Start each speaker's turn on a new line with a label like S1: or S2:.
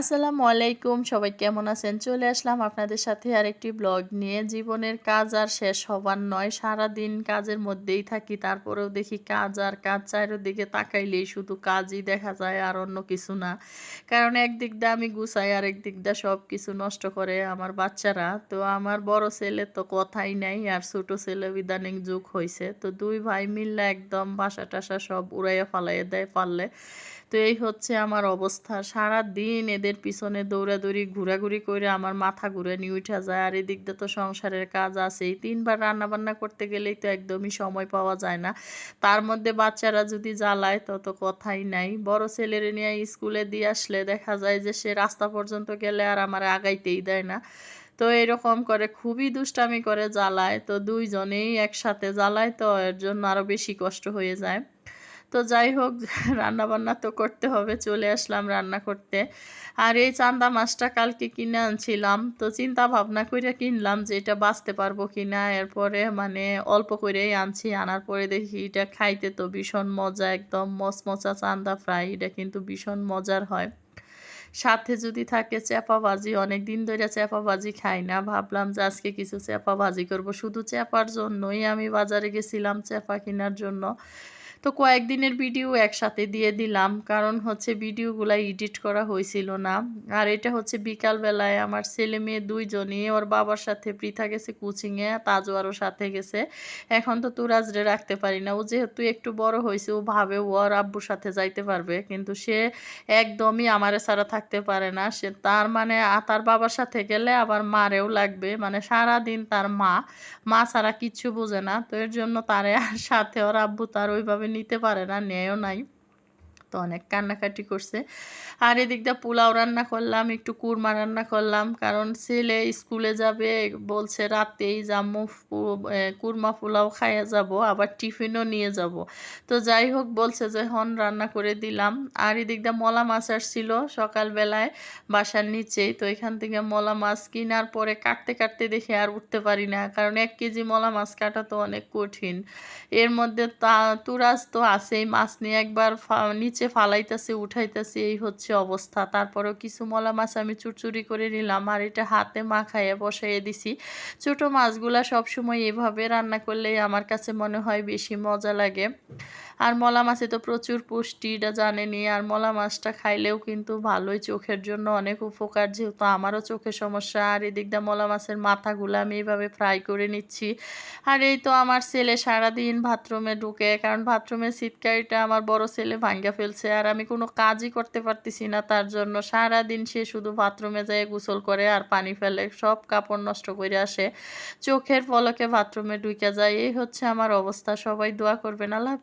S1: আসসালামু আলাইকুম, সবাই কেমন আছেন? চলে আসলাম আপনাদের সাথে আরেকটি ব্লগ নিয়ে। জীবনের কাজ আর শেষ হবার নয় সারা দিন কাজের মধ্যেই থাকি, তারপরেও দেখি কাজ আর কাজ চারিদিকে তাকাইলেই শুধু কাজই দেখা যায় আর অন্য কিছু না। কারণ একদিক দিয়ে আমি গুছাই আর একদিক দিয়ে সব কিছু নষ্ট করে আমার বাচ্চারা। তো আমার বড় ছেলে তো কথাই নাই আর ছোট ছেলে ইদানিং যুগ হয়েছে তো দুই ভাই মিললে একদম বাসা টাসা সব উড়াইয়া ফালাইয়া দেয় পারলে। তো এই হচ্ছে আমার অবস্থা। সারা দিন এদের পিছনে দৌড়াদৌড়ি, ঘোরাঘুরি করে আমার মাথা ঘুরে নিয়ে উঠা যায়। আর এদিক দিয়ে তো সংসারের কাজ আছেই। তিনবার রান্নাবান্না করতে গেলেই তো একদমই সময় পাওয়া যায় না। তার মধ্যে বাচ্চারা যদি জ্বালায় তত কথাই নাই। বড় ছেলের নিয়ে স্কুলে দিয়ে আসলে দেখা যায় যে সে রাস্তা পর্যন্ত গেলে আর আমার আগাইতেই দেয় না। তো এরকম করে খুবই দুষ্টামি করে জ্বালায়। তো দুইজনেই একসাথে জ্বালায় তো এর জন্য আরও বেশি কষ্ট হয়ে যায়। তো যাই হোক রান্না বান্না তো করতে হবে, চলে আসলাম রান্না করতে। আর এই চান্দা মাছটা কালকে কিনে আনছিলাম, তো চিন্তা ভাবনা করে কিনলাম যে এটা বাঁচতে পারব কি না এরপরে মানে অল্প করেই আনছি, আনার পরে দেখি এটা খাইতে তো ভীষণ মজা, একদম মচমচা চান্দা ফ্রাই, এটা কিন্তু ভীষণ মজার হয়। সাথে যদি থাকে চেপা ভাজি অনেক দিন ধরে চেপা ভাজি খাই না, ভাবলাম যে আজকে কিছু চেপা ভাজি করব। শুধু চেপার জন্যই আমি বাজারে গেছিলাম চ্যাপা কেনার জন্য। তো কয়েকদিনের ভিডিও একসাথে দিয়ে দিলাম, কারণ হচ্ছে ভিডিওগুলো এডিট করা হয়েছিল না। আর এটা হচ্ছে বিকালবেলায় আমার ছেলে মেয়ে দুইজনই, ওর বাবার সাথে পৃথা গেছে কোচিংয়ে তাজও আরও সাথে গেছে। এখন তো তুরাজরে রাখতে পারি না, ও যেহেতু একটু বড় হয়েছে ও ভাবে ও আর আব্বুর সাথে যাইতে পারবে, কিন্তু সে একদমই আমারে ছাড়া থাকতে পারে না। সে তার মানে তার বাবার সাথে গেলে আবার মারেও লাগবে মানে সারা দিন তার মা মা ছাড়া কিচ্ছু বোঝে না, তো এর জন্য তারে আর সাথে ওর আব্বু তার ওইভাবে নিতে পারে না নেয়ও নাই। তো অনেক কান্নাকাটি করছে। আর এদিকটা পোলাও রান্না করলাম, একটু কুরমা রান্না করলাম, কারণ ছেলে স্কুলে যাবে, বলছে রাতেই জাম্মু কুরমা পোলাও খাইয়ে যাব, আবার টিফিনও নিয়ে যাব। তো যাই হোক, বলছে যে হন রান্না করে দিলাম। আর এদিকটা মলা মাছ আসছিল সকালবেলায় বাসার নিচেই, তো এখান থেকে মলা মাছ কেনার পরে কাটতে কাটতে দেখে আর উঠতে পারি না, কারণ এক কেজি মলা মাছ কাটা তো অনেক কঠিন। এর মধ্যে তা, তুরাজ তো আছেই, মাছ নিয়ে একবার নিচে নিচে ফালাইতেছে, উঠাইতেছে, এই হচ্ছে অবস্থা। তারপরেও কিছু মলা মাছ আমি চুরচুরি করে নিলাম আর এটা হাতে মাখাইয়ে বসাইয়ে দিছি। ছোটো মাছগুলা সবসময় এভাবে রান্না করলেই আমার কাছে মনে হয় বেশি মজা লাগে। আর মলা মাছে তো প্রচুর পুষ্টি, এটা জানেনি আর মলা মাছটা খাইলেও কিন্তু ভালোই চোখের জন্য অনেক উপকার, যেহেতু আমারও চোখের সমস্যা। আর এদিক দিয়ে মলা মাছের মাথাগুলো আমি এইভাবে ফ্রাই করে নিচ্ছি। আর এই তো আমার ছেলে সারাদিন বাথরুমে ঢুকে, কারণ বাথরুমের সিটকারিটা আমার বড় ছেলে ভাঙ্গা ফেলছে আর আমি কোনো কাজই করতে পারতেছি না তার জন্য। সারা দিন সে শুধু বাথরুমে যায় গোসল করে আর পানি ফেলে সব কাপড় নষ্ট করে আসে। চোখের পলকে বাথরুমে ঢুকে যায়। এই হচ্ছে আমার অবস্থা। সবাই দোয়া করবেন। আল্লাহ